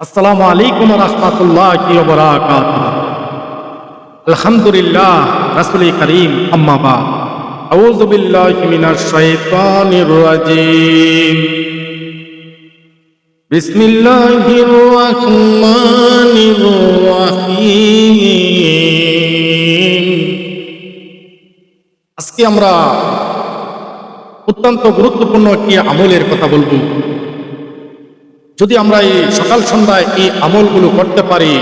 আসসালামু আলাইকুম রহমতুল্লাহ কি বরাকাত আলহামদুলিল্লাহ রাসুল করিম আম্মাবাদ أعوذ بالله من الشيطان الرجيم بسم الله الرحمن الرحيم আজকে আমরা অত্যন্ত গুরুত্বপূর্ণ একটি আমলের কথা বলবো যদি আমরা এই সকাল সন্ধ্যায় এই আমলগুলো করতে পারি,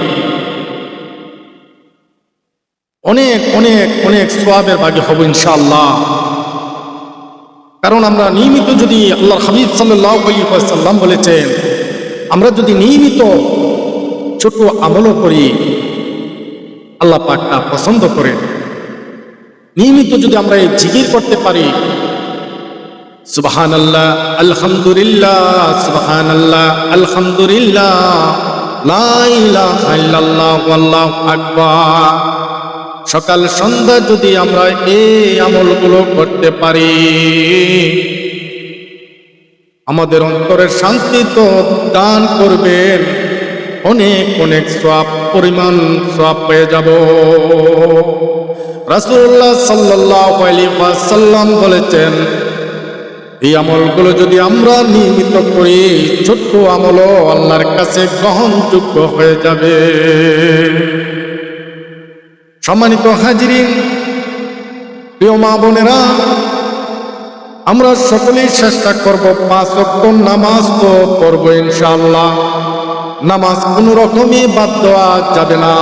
অনেক অনেক অনেক সোয়াবের বাগে হব ইনশাআল্লাহ। কারণ আমরা নিয়মিত যদি আল্লাহ হাবিব সাল্লাহ বলেছেন, আমরা যদি নিয়মিত ছোট আমলও করি, আল্লাহ পাকটা পছন্দ করেন। নিয়মিত যদি আমরা এই জিকির করতে পারি সুবহান আল্লাহ আলহামদুলিল্লাহ সুবহান আল্লাহ আলহামদুলিল্লাহ আকবার। সকাল সন্ধ্যা যদি আমরা এই আমলগুলো করতে পারি, আমাদের অন্তরের শান্তি তো দান করবেন, অনেক অনেক সব পরিমাণ সব পেয়ে যাব। রাসূলুল্লাহ সাল্লাল্লাহু আলাইহি ওয়াসাল্লাম বলেছেন এই আমলগুলো যদি আমরা নিয়মিত করি, ছোট্ট আমলও আল্লাহর কাছে গ্রহণযোগ্য হয়ে যাবে। সম্মানিত হাজিরিন, প্রিয় মা বোনেরা, আমরা সকলেই চেষ্টা করব পাঁচ অক্ট নামাজ তো করব ইনশাআল্লাহ। নামাজ কোনো রকমই বাদ দেওয়া যাবে না।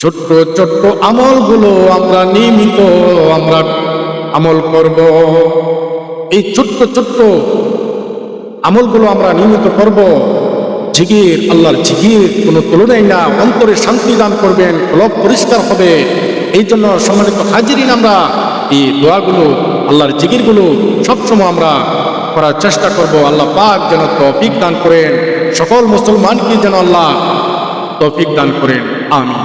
ছোট্ট ছোট্ট আমলগুলো আমরা নিয়মিত আমরা আমল করব। এই ছোট্ট ছোট্ট আমলগুলো আমরা নিয়মিত করব। জিগির আল্লাহর জিগির কোনো তুলনাই না, অন্তরে শান্তি দান করবেন কলব পরিষ্কার হবে। এই জন্য সম্মানিত হাজিরিন আমরা এই দোয়াগুলো, আল্লাহর জিগিরগুলো সবসময় আমরা করার চেষ্টা করব। আল্লাহ পাক যেন তৌফিক দান করেন, সকল মুসলমানকে যেন আল্লাহ তৌফিক দান করেন। আমি